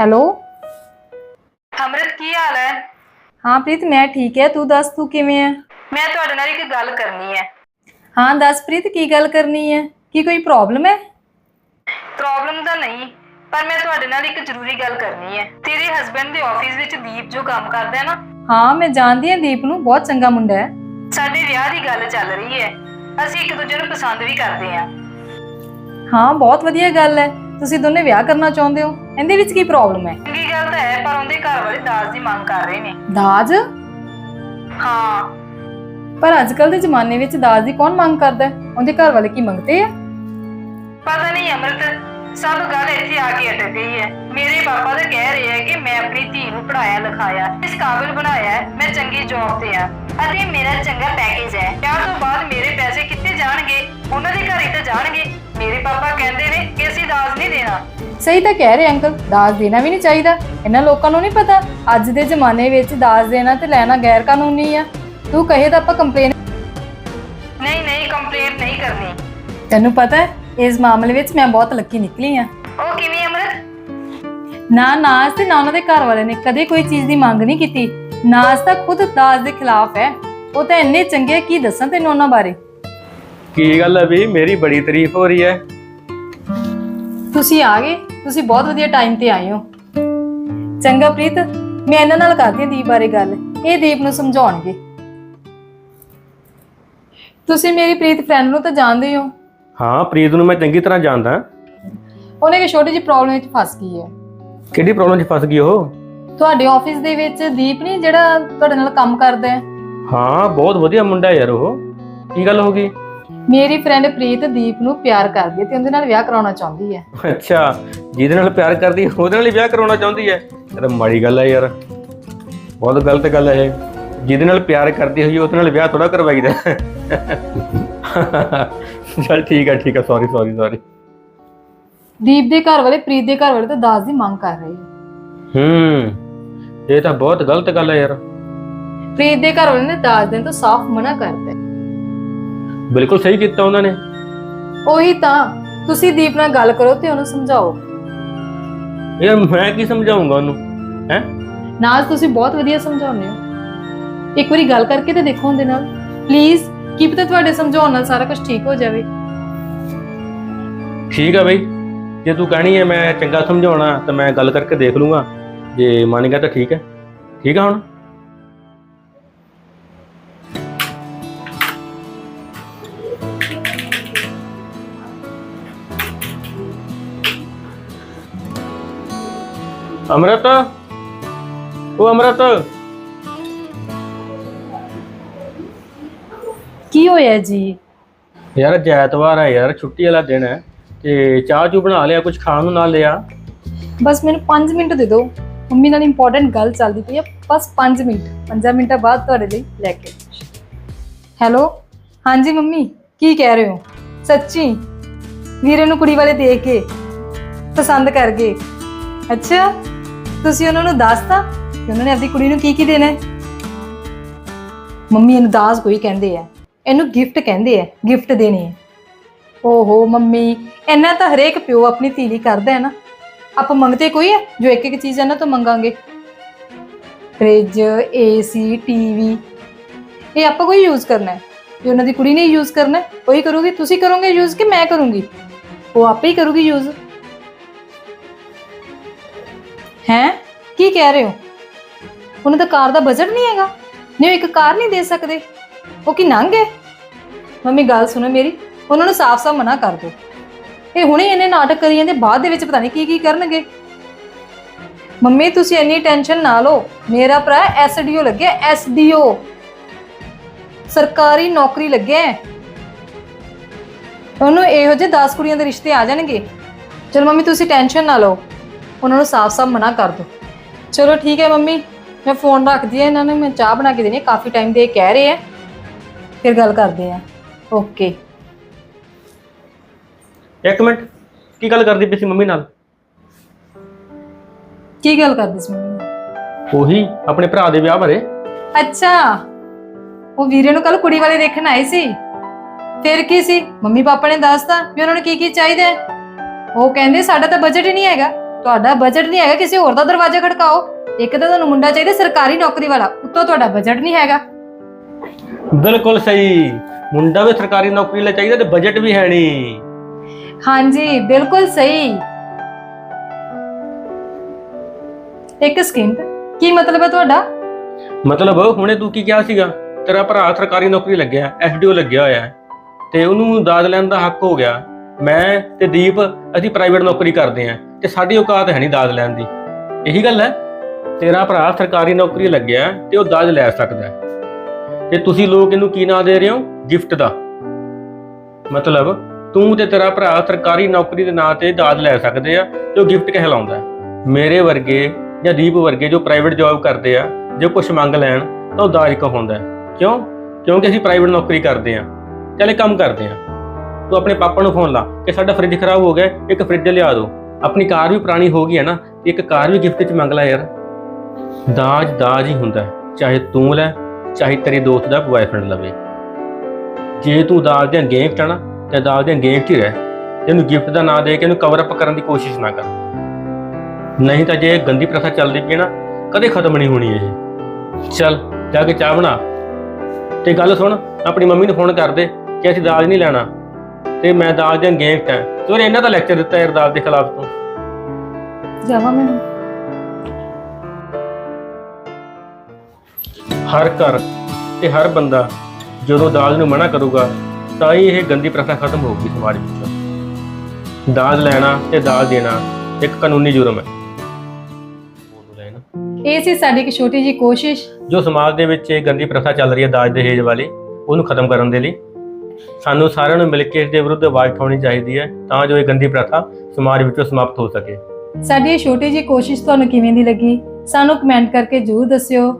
Hello? ਅਮਰਤ ਕੀ ਹਾਲ ਹੈ? ਹਾਂ ਪ੍ਰੀਤ ਮੈਂ ਠੀਕ ਹੈ। ਤੂੰ ਦੱਸ ਤੂੰ ਕਿਵੇਂ ਹੈ? ਮੈਂ ਤੁਹਾਡੇ ਨਾਲ ਇੱਕ ਗੱਲ ਕਰਨੀ ਹੈ। ਹਾਂ ਦੱਸ ਪ੍ਰੀਤ ਕੀ ਗੱਲ ਕਰਨੀ ਹੈ? ਕੀ ਕੋਈ ਪ੍ਰੋਬਲਮ ਹੈ? ਪ੍ਰੋਬਲਮ ਤਾਂ ਨਹੀਂ ਪਰ ਮੈਂ ਤੁਹਾਡੇ ਨਾਲ ਇੱਕ ਜ਼ਰੂਰੀ ਗੱਲ ਕਰਨੀ ਹੈ। ਤੇਰੇ ਹਸਬੰਡ ਦੇ ਆਫਿਸ ਵਿੱਚ ਦੀਪ ਜੋ ਕੰਮ ਕਰਦਾ ਹੈ ਨਾ? ਹਾਂ ਮੈਂ ਜਾਣਦੀ ਹਾਂ ਦੀਪ ਨੂੰ ਬਹੁਤ ਚੰਗਾ ਮੁੰਡਾ ਹੈ। ਸਾਡੇ ਵਿਆਹ ਦੀ ਗੱਲ ਚੱਲ ਰਹੀ ਹੈ। ਅਸੀਂ ਇੱਕ ਦੂਜੇ ਨੂੰ ਪਸੰਦ ਵੀ ਕਰਦੇ ਹਾਂ। ਹਾਂ ਬਹੁਤ ਵਧੀਆ ਗੱਲ ਹੈ। ਤੁਸੀਂ ਦੋਨੇ ਵਿਆਹ ਕਰਨਾ ਚਾਹੁੰਦੇ ਹੋ? ਇਹਦੇ ਵਿੱਚ ਕੀ ਪ੍ਰੋਬਲਮ ਹੈ? ਚੰਗੀ ਗੱਲ ਤਾਂ ਹੈ ਪਰ ਉਹਦੇ ਘਰ ਵਾਲੇ ਦਾਜ ਦੀ ਮੰਗ ਕਰ ਰਹੇ ਨੇ। ਦਾਜ? ਹਾਂ। ਪਰ ਅੱਜ ਕੱਲ ਦੇ ਜ਼ਮਾਨੇ ਵਿੱਚ ਦਾਜ ਦੀ ਕੌਣ ਮੰਗ ਕਰਦਾ ਹੈ? ਉਹਦੇ ਘਰ ਵਾਲੇ ਕੀ ਮੰਗਦੇ ਆ? ਪਤਾ ਨਹੀਂ ਅਮਰਤ। ਸਭ ਗੱਲ ਇੱਥੇ ਆ ਕੇ ਅਟਕ ਗਈ ਹੈ। ਮੇਰੇ ਪਾਪਾ ਤਾਂ ਕਹਿ ਰਹੇ ਹੈ ਕਿ ਮੈਂ ਆਪਣੀ ਧੀ ਨੂੰ ਪੜਾਇਆ ਲਿਖਾਇਆ ਇਸ ਕਾਬਿਲ ਬਣਾਇਆ ਹੈ, ਮੈਂ ਚੰਗੀ ਜੌਬ ਤੇ ਆ ਅਤੇ ਮੇਰਾ ਚੰਗਾ ਪੈਕੇਜ ਹੈ। ਵਿਆਹ ਤੋਂ ਬਾਅਦ ਮੇਰੇ ਪੈਸੇ ਕਿੱਥੇ ਜਾਣਗੇ? ਉਹਨਾਂ ਦੇ ਘਰ ਹੀ ਤਾਂ ਜਾਣਗੇ। ਮੇਰੇ ਪਾਪਾ ਕਹਿੰਦੇ ਨੇ ਕਿ ਅਸੀਂ ਦਾਜ ਨਹੀਂ ਦੇਣਾ। ਸਹੀ ਤਾਂ ਕਹਿ ਰਹੇ ਅੰਕਲ ਦਾਜ ਦੇਣਾ ਵੀ ਨਹੀਂ ਚਾਹੀਦਾ। ਇਹਨਾਂ ਲੋਕਾਂ ਨੂੰ ਨਹੀਂ ਪਤਾ ਅੱਜ ਦੇ ਜ਼ਮਾਨੇ ਵਿੱਚ ਦਾਜ ਦੇਣਾ ਤੇ ਲੈਣਾ ਗੈਰ ਕਾਨੂੰਨੀ ਆ। ਤੂੰ ਕਹੇ ਤਾਂ ਆਪਾਂ ਕੰਪਲੇਨ ਨਹੀਂ ਨਹੀਂ ਕੰਪਲੇਂਟ ਨਹੀਂ ਕਰਨੀ। ਤੈਨੂੰ ਪਤਾ ਹੈ? ਇਸ ਮਾਮਲੇ ਵਿੱਚ ਮੈਂ ਬਹੁਤ ਲੱਕੀ ਨਿਕਲੀ ਆ। ਉਹ ਕਿਵੇਂ ਅਮਰਤ ਨਾ ਨਾਜ ਤੇ ਨਾ ਉਹਨਾਂ ਦੇ ਘਰ ਵਾਲੇ ਨੇ ਕਦੇ ਕੋਈ ਚੀਜ਼ ਦੀ ਮੰਗ ਨਹੀਂ ਕੀਤੀ। ਨਾਜ ਤਾਂ ਖੁਦ ਦਾਜ ਦੇ ਖਿਲਾਫ ਹੈ। ਉਹ ਤਾਂ ਇੰਨੇ ਚੰਗੇ ਆ, ਕੀ ਦੱਸਾਂ ਤੈਨੂੰ ਉਹਨਾਂ ਬਾਰੇ? ਕੀ ਗੱਲ ਹੈ ਵੀ ਮੇਰੀ ਬੜੀ ਤਾਰੀਫ ਹੋ ਰਹੀ ਹੈ? ਤੁਸੀਂ ਆ ਗਏ ਤੁਸੀਂ ਬਹੁਤ ਵਧੀਆ ਟਾਈਮ ਤੇ ਆਏ ਹੋ। ਚੰਗਾ ਪ੍ਰੀਤ ਮੈਂ ਇਹਨਾਂ ਨਾਲ ਕਰਦੀ ਹਾਂ ਦੀਪ ਬਾਰੇ ਗੱਲ। ਇਹ ਦੀਪ ਨੂੰ ਸਮਝਾਉਣਗੇ। ਤੁਸੀਂ ਮੇਰੀ ਪ੍ਰੀਤ ਫਰੈਂਡ ਨੂੰ ਤਾਂ ਜਾਣਦੇ ਹੋ ਹਾਂ। ਪ੍ਰੀਤ ਨੂੰ ਮੈਂ ਚੰਗੀ ਤਰ੍ਹਾਂ ਜਾਣਦਾ। ਉਹਨੇ ਇੱਕ ਛੋਟੀ ਜਿਹੀ ਪ੍ਰੋਬਲਮ ਵਿੱਚ ਫਸ ਗਈ ਹੈ। ਕਿਹੜੀ ਪ੍ਰੋਬਲਮ 'ਚ ਫਸ ਗਈ ਉਹ? ਤੁਹਾਡੇ ਆਫਿਸ ਦੇ ਵਿੱਚ ਦੀਪ ਨਹੀਂ ਜਿਹੜਾ ਤੁਹਾਡੇ ਨਾਲ ਕੰਮ ਕਰਦਾ ਹੈ? ਹਾਂ ਬਹੁਤ ਵਧੀਆ ਮੁੰਡਾ ਹੈ ਯਾਰ ਉਹ। ਕੀ ਗੱਲ ਹੋ ਗਈ? ਮੇਰੀ ਫਰੈਂਡ ਪ੍ਰੀਤ ਦੀਪ ਨੂੰ ਪਿਆਰ ਕਰਦੀ ਹੈ ਤੇ ਉਹਦੇ ਨਾਲ ਵਿਆਹ ਕਰਾਉਣਾ ਚਾਹੁੰਦੀ ਹੈ। ਅੱਛਾ ਜਿਹਦੇ ਨਾਲ ਪਿਆਰ ਕਰਦੀ ਹੈ, ਉਹਦੇ ਨਾਲ ਹੀ ਵਿਆਹ ਕਰਾਉਣਾ ਚਾਹੁੰਦੀ ਹੈ? ਇਹ ਤਾਂ ਮਾੜੀ ਗੱਲ ਹੈ ਯਾਰ। ਬਹੁਤ ਗਲਤ ਗੱਲ ਹੈ ਇਹ। ਜਿਹਦੇ ਨਾਲ ਪਿਆਰ ਕਰਦੀ ਹੋਈ ਉਹਦੇ ਨਾਲ ਵਿਆਹ ਥੋੜਾ ਕਰਵਾਈਦਾ। ਚਲ ਠੀਕ ਹੈ ਠੀਕ ਹੈ ਸੌਰੀ ਸੌਰੀ ਸੌਰੀ ਦੀਪ ਦੇ ਘਰ ਵਾਲੇ ਪ੍ਰੀਤ ਦੇ ਘਰ ਵਾਲੇ ਤਾਂ ਦਾਜ ਦੀ ਮੰਗ ਕਰ ਰਹੇ ਹੈ ਹੂੰ ਇਹ ਤਾਂ ਬਹੁਤ ਗਲਤ ਗੱਲ ਹੈ ਯਾਰ। ਪ੍ਰੀਤ ਦੇ ਘਰ ਵਾਲੇ ਨੇ ਦਾਜ ਦੇਣ ਤੋਂ ਸਾਫ਼ ਮਨਾ ਕਰਤਾ ਹੈ ਬਿਲਕੁਲ ਸਹੀ ਕੀਤਾ ਉਹਨਾਂ ਨੇ। ਉਹੀ ਤਾਂ ਤੁਸੀਂ ਦੀਪ ਨਾਲ ਗੱਲ ਕਰੋ ਤੇ ਉਹਨੂੰ ਸਮਝਾਓ। ਯਾਰ ਮੈਂ ਕੀ ਸਮਝਾਉਂਗਾ ਉਹਨੂੰ ਹੈ? ਨਾਜ਼ ਤੁਸੀਂ ਬਹੁਤ ਵਧੀਆ ਸਮਝਾਉਂਦੇ ਹੋ। ਇੱਕ ਵਾਰੀ ਗੱਲ ਕਰਕੇ ਤੇ ਦੇਖੋ ਉਹਦੇ ਨਾਲ। ਪਲੀਜ਼ ਕੀ ਪਤਾ ਤੁਹਾਡੇ ਸਮਝਾਉਣ ਨਾਲ ਸਾਰਾ ਕੁਝ ਠੀਕ ਹੋ ਜਾਵੇ? ਠੀਕ ਆ ਬਈ। ਜੇ ਤੂੰ ਕਹਿਣੀ ਹੈ ਮੈਂ ਚੰਗਾ ਸਮਝਾਉਣਾ, ਤਾਂ ਮੈਂ ਗੱਲ ਕਰਕੇ ਦੇਖ ਲੂੰਗਾ। ਜੇ ਮੰਨ ਗਿਆ ਤਾਂ ਠੀਕ ਹੈ। ਠੀਕ ਆ ਹੁਣ? ਅਮਰਤ? ਉਹ ਅਮਰਤ। ਕੀ ਹੋਇਆ ਜੀ? ਯਾਰ ਅੱਜ ਐਤਵਾਰ ਹੈ ਯਾਰ ਛੁੱਟੀ ਵਾਲਾ ਦਿਨ ਹੈ ਤੇ ਚਾਹ ਚੂ ਬਣਾ ਲਿਆ ਕੁਝ ਖਾਣ ਨੂੰ ਨਾਲ ਲਿਆ। ਬਸ ਮੈਨੂੰ 5 ਮਿੰਟ ਦੇ ਦਿਓ। ਮੰਮੀ ਨਾਲ ਇੰਪੋਰਟੈਂਟ ਗੱਲ ਚੱਲਦੀ ਪਈ ਹੈ ਬਸ 5 ਮਿੰਟ 5 ਮਿੰਟਾਂ ਬਾਅਦ ਤੁਹਾਡੇ ਲਈ ਲੈ ਕੇ ਹੈਲੋ ਹਾਂਜੀ ਮੰਮੀ ਕੀ ਕਹਿ ਰਹੇ ਹੋ? ਸੱਚੀ? ਵੀਰੇ ਨੂੰ ਕੁੜੀ ਵਾਲੇ ਦੇਖ ਕੇ ਪਸੰਦ ਕਰ ਗਏ। ਅੱਛਾ ਤੁਸੀਂ ਉਹਨਾਂ ਨੂੰ ਦੱਸਤਾ ਕਿ ਉਹਨਾਂ ਨੇ ਆਪਣੀ ਕੁੜੀ ਨੂੰ ਕੀ ਕੀ ਦੇਣਾ ਹੈ? ਮੰਮੀ ਇਹਨੂੰ ਦਾਜ ਕੋਈ ਕਹਿੰਦੇ ਆ। ਇਹਨੂੰ ਗਿਫਟ ਕਹਿੰਦੇ ਆ ਗਿਫਟ ਦੇਣੇ ਆ। ਓਹੋ ਮੰਮੀ, ਇੰਨਾ ਤਾਂ ਹਰੇਕ ਪਿਓ ਆਪਣੀ ਧੀ ਲਈ ਕਰਦਾ ਹੈ ਨਾ। ਆਪਾਂ ਮੰਗਤੇ ਕੋਈ ਹੈ ਜੋ ਇੱਕ ਇੱਕ ਚੀਜ਼ ਇਹਨਾਂ ਤੋਂ ਮੰਗਾਂਗੇ। ਫ੍ਰਿਜ ਏਸੀ ਟੀਵੀ ਇਹ ਆਪਾਂ ਕੋਈ ਯੂਜ਼ ਕਰਨਾ ਹੈ। ਜੇ ਉਹਨਾਂ ਦੀ ਕੁੜੀ ਨੇ ਯੂਜ਼ ਕਰਨਾ ਉਹੀ ਕਰੂਗੀ, ਤੁਸੀਂ ਕਰੋਗੇ ਯੂਜ਼ ਕਿ ਮੈਂ ਕਰੂੰਗੀ? ਉਹ ਆਪੇ ਹੀ ਕਰੂਗੀ ਯੂਜ਼ ਹੈ? ਕੀ ਕਹਿ ਰਹੇ ਹੋ? ਉਹਨਾਂ ਦਾ ਕਾਰ ਦਾ ਬਜਟ ਨਹੀਂ ਹੈਗਾ। ਨਹੀਂ, ਉਹ ਇੱਕ ਕਾਰ ਨਹੀਂ ਦੇ ਸਕਦੇ। ਉਹ ਕੀ ਨੰਗ ਹੈ? ਮੰਮੀ, ਗੱਲ ਸੁਣੋ ਮੇਰੀ। ਉਹਨਾਂ ਨੂੰ ਸਾਫ਼-ਸਾਫ਼ ਮਨਾ ਕਰ ਦਿਓ। ਇਹ ਹੁਣੇ ਇਹਨੇ ਨਾਟਕ ਕਰੀ ਜਾਂਦੇ, ਬਾਅਦ ਦੇ ਵਿੱਚ ਪਤਾ ਨਹੀਂ ਕੀ ਕੀ ਕਰਨਗੇ। ਮੰਮੀ, ਤੁਸੀਂ ਇੰਨੀ ਟੈਨਸ਼ਨ ਨਾ ਲਓ। ਮੇਰਾ ਭਰਾ ਐਸਡੀਓ ਲੱਗਿਆ ਐਸਡੀਓ ਸਰਕਾਰੀ ਨੌਕਰੀ ਲੱਗਿਆ ਹੈ। ਉਹਨੂੰ ਇਹੋ ਜਿਹੇ 10 ਕੁੜੀਆਂ ਦੇ ਰਿਸ਼ਤੇ ਆ ਜਾਣਗੇ। ਚਲੋ ਮੰਮੀ, ਤੁਸੀਂ ਟੈਨਸ਼ਨ ਨਾ ਲਓ। ਉਹਨਾਂ ਨੂੰ ਸਾਫ਼-ਸਾਫ਼ ਮਨਾ ਕਰ ਦਿਓ। ਚਲੋ ਠੀਕ ਹੈ ਮੰਮੀ, ਮੈਂ ਫੋਨ ਰੱਖਦੀ ਹਾਂ ਇਹਨਾਂ ਨੂੰ, ਮੈਂ ਚਾਹ ਬਣਾ ਕੇ ਦੇਣੀ ਹੈ, ਕਾਫੀ ਟਾਈਮ ਦੇ ਇਹ ਕਹਿ ਰਹੇ ਹੈ। ਫਿਰ ਗੱਲ ਕਰਦੇ ਆ। ਓਕੇ ਇੱਕ ਮਿੰਟ। ਕੀ ਗੱਲ ਕਰਦੀ ਪਈ ਸੀ ਮੰਮੀ ਨਾਲ? ਕੀ ਗੱਲ ਕਰਦੇ ਸੀ ਮੰਮੀ ਉਹੀ ਆਪਣੇ ਭਰਾ ਦੇ ਵਿਆਹ ਬਾਰੇ। ਅੱਛਾ। ਉਹ ਵੀਰੇ ਨੂੰ ਕੱਲ ਕੁੜੀ ਵਾਲੇ ਦੇਖਣ ਆਏ ਸੀ। ਫਿਰ ਕੀ ਸੀ? ਮੰਮੀ ਪਾਪਾ ਨੇ ਦੱਸਤਾ ਵੀ ਉਹਨਾਂ ਨੂੰ ਕੀ ਕੀ ਚਾਹੀਦਾ ਹੈ। ਉਹ ਕਹਿੰਦੇ ਸਾਡਾ ਤਾਂ ਬਜਟ ਹੀ ਨਹੀਂ ਹੈਗਾ। ਤੁਹਾਡਾ ਬਜਟ ਨਹੀਂ ਹੈਗਾ ਕਿਸੇ ਹੋਰ ਦਾ ਦਰਵਾਜ਼ਾ ਖੜਕਾਓ। ਇੱਕ ਤਾਂ ਤੁਹਾਨੂੰ ਮੁੰਡਾ ਚਾਹੀਦਾ ਸਰਕਾਰੀ ਨੌਕਰੀ ਵਾਲਾ ਉੱਤੋਂ ਤੁਹਾਡਾ ਬਜਟ ਨਹੀਂ ਹੈਗਾ। ਬਿਲਕੁਲ ਸਹੀ। ਮੁੰਡਾ ਵੀ ਸਰਕਾਰੀ ਨੌਕਰੀ ਲਈ ਚਾਹੀਦਾ ਤੇ ਬਜਟ ਵੀ ਹੈ ਨਹੀਂ ਹਾਂਜੀ ਬਿਲਕੁਲ ਸਹੀ। ਇੱਕ ਸਕਿੰਟ ਕੀ ਮਤਲਬ ਹੈ ਤੁਹਾਡਾ? ਮਤਲਬ ਹੁਣੇ ਤੂੰ ਕੀ ਕਿਹਾ ਸੀਗਾ? ਤੇਰਾ ਭਰਾ ਸਰਕਾਰੀ ਨੌਕਰੀ ਲੱਗਿਆ ਐਫਡੀਓ ਲੱਗਿਆ ਹੋਇਆ ਹੈ ਤੇ ਉਹਨੂੰ ਦਾਜ ਲੈਣ ਦਾ ਹੱਕ ਹੋ ਗਿਆ। ਮੈਂ ਤੇ ਦੀਪ ਅਸੀਂ ਪ੍ਰਾਈਵੇਟ ਨੌਕਰੀ ਕਰਦੇ ਆਂ ਤੇ ਸਾਡੀ ਔਕਾਤ ਹੈ ਨਹੀਂ ਦਾਜ ਲੈਣ ਦੀ। ਇਹੀ ਗੱਲ ਹੈ। ਤੇਰਾ ਭਰਾ ਸਰਕਾਰੀ ਨੌਕਰੀ ਲੱਗਿਆ ਤੇ ਉਹ ਦਾਜ ਲੈ ਸਕਦਾ ਹੈ। ਤੇ ਤੁਸੀਂ ਲੋਕ ਇਹਨੂੰ ਕੀ ਨਾਂ ਦੇ ਰਹੇ ਹੋ? ਗਿਫਟ ਦਾ। ਮਤਲਬ ਤੂੰ ਤੇ ਤੇਰਾ ਭਰਾ ਸਰਕਾਰੀ ਨੌਕਰੀ ਦੇ ਨਾਂ ਤੇ ਦਾਜ ਲੈ ਸਕਦੇ ਆ ਤੇ ਉਹ ਗਿਫਟ ਕਹਿਲਾਉਂਦਾ ਮੇਰੇ ਵਰਗੇ ਜਾਂ ਦੀਪ ਵਰਗੇ ਜੋ ਪ੍ਰਾਈਵੇਟ ਜੌਬ ਕਰਦੇ ਆ, ਜੇ ਕੁਝ ਮੰਗ ਲੈਣ, ਤਾਂ ਉਹ ਦਾਜ ਕਹਾਉਂਦਾ ਹੈ? ਕਿਉਂ? ਕਿਉਂਕਿ ਅਸੀਂ ਪ੍ਰਾਈਵੇਟ ਨੌਕਰੀ ਕਰਦੇ ਆ। ਚੱਲ ਕੰਮ ਕਰਦੇ ਆ। ਤੂੰ ਆਪਣੇ ਪਾਪਾ ਨੂੰ ਫੋਨ ਲਾ ਕਿ ਸਾਡਾ ਫ੍ਰਿਜ ਖਰਾਬ ਹੋ ਗਿਆ, ਇੱਕ ਫ੍ਰਿਜ ਲਿਆ ਦਿਓ ਆਪਣੀ ਕਾਰ ਵੀ ਪੁਰਾਣੀ ਹੋ ਗਈ ਹੈ ਨਾ, ਇੱਕ ਕਾਰ ਵੀ ਗਿਫਟ 'ਚ ਮੰਗ ਲੈ ਯਾਰ। ਦਾਜ ਦਾਜ ਹੀ ਹੁੰਦਾ ਚਾਹੇ ਤੂੰ ਲੈ ਚਾਹੇ ਤੇਰੇ ਦੋਸਤ ਦਾ ਬੁਆਏਫ੍ਰੈਂਡ ਲਵੇ। ਜੇ ਤੂੰ ਦਾਜ ਦੀਆਂ ਗਿਫਟ ਨਾ ਤੇ ਦਾਜ ਦੀਆਂ ਗਿਫਟ ਹੀ ਰਹਿ। ਇਹਨੂੰ ਗਿਫਟ ਦਾ ਨਾਂ ਦੇ ਕੇ ਇਹਨੂੰ ਕਵਰ ਅਪ ਕਰਨ ਦੀ ਕੋਸ਼ਿਸ਼ ਨਾ ਕਰ। ਨਹੀਂ ਤਾਂ ਜੇ ਗੰਦੀ ਪ੍ਰਥਾ ਚੱਲਦੀ ਪਈ ਨਾ, ਕਦੇ ਖਤਮ ਨਹੀਂ ਹੋਣੀ ਇਹ। ਚੱਲ, ਜਾ ਕੇ ਚਾਹ ਬਣਾ। ਤੇ ਗੱਲ ਸੁਣ, ਆਪਣੀ ਮੰਮੀ ਨੂੰ ਫੋਨ ਕਰ ਦੇ ਕਿ ਅਸੀਂ ਦਾਜ ਨਹੀਂ ਲੈਣਾ। ਤੇ ਮੈਂ ਦਾਜ ਦੀਆਂ ਗਿਫਟ ਹੈ। ਤੂੰ ਇਹਨਾਂ ਦਾ ਲੈਕਚਰ ਦਿੱਤਾ ਯਾਰ ਦਾਜ ਦੇ ਖਿਲਾਫ ਤੋਂ। ਜਾਵਾਂ ਮੈਨੂੰ ਹਰ ਘਰ ਤੇ ਹਰ ਬੰਦਾ ਜਦੋਂ ਦਾਜ ਨੂੰ ਮਨਾ ਕਰੂਗਾ ਤਾਂ ਹੀ ਇਹ ਗੰਦੀ ਪ੍ਰਥਾ ਖਤਮ ਹੋਊਗੀ ਸਮਾਜ ਵਿੱਚੋਂ। ਦਾਜ ਲੈਣਾ ਤੇ ਦਾਜ ਦੇਣਾ ਇੱਕ ਕਾਨੂੰਨੀ ਜੁਰਮ ਹੈ। ਇਹ ਸੀ ਸਾਡੀ ਇੱਕ ਛੋਟੀ ਜੀ ਕੋਸ਼ਿਸ਼। ਜੋ ਸਮਾਜ ਦੇ ਵਿੱਚ ਇਹ ਗੰਦੀ ਪ੍ਰਥਾ ਚੱਲ ਰਹੀ ਹੈ ਦਾਜ ਦਹੇਜ ਵਾਲੀ ਉਹਨੂੰ ਖਤਮ ਕਰਨ ਦੇ ਲਈ। ਸਾਨੂੰ ਸਾਰਿਆਂ ਨੂੰ ਮਿਲ ਕੇ ਇਸ ਦੇ ਵਿਰੁੱਧ ਆਵਾਜ਼ ਉਠਾਉਣੀ ਚਾਹੀਦੀ ਹੈ ਤਾਂ ਜੋ ਇਹ ਗੰਦੀ ਪ੍ਰਥਾ ਸਮਾਜ ਵਿੱਚੋਂ ਸਮਾਪਤ ਹੋ ਸਕੇ। ਸਾਡੀ ਇਹ ਛੋਟੀ ਜੀ ਕੋਸ਼ਿਸ਼ ਤੁਹਾਨੂੰ ਕਿਵੇਂ ਦੀ ਲੱਗੀ? ਸਾਨੂੰ ਕਮੈਂਟ ਕਰਕੇ ਜ਼ਰੂਰ ਦੱਸਿਓ।